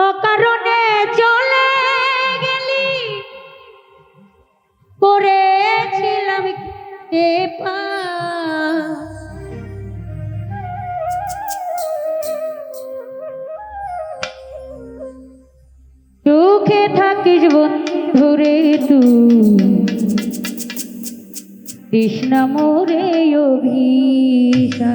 অকারণে চলে গেলি। করেছিলাম সুখে থাকিস বন্ধুরে তুই কৃষ্ণ মোরে অভিশা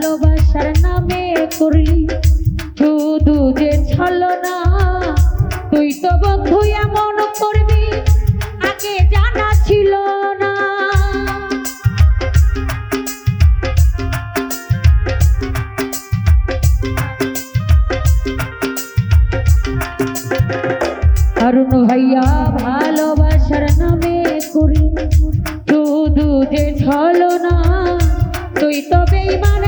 ভালোবাসার নামে করলি শুধু যে ছলো না, তুই তো বন্ধু এমন করবি, আগে জানা ছিল না। অরুণ ভাইয়া, ভালোবাসার নামে করি। শুধু যে তুই তো বেইমান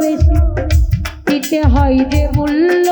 ভালোবেসে দিতে হয় যে মূল্য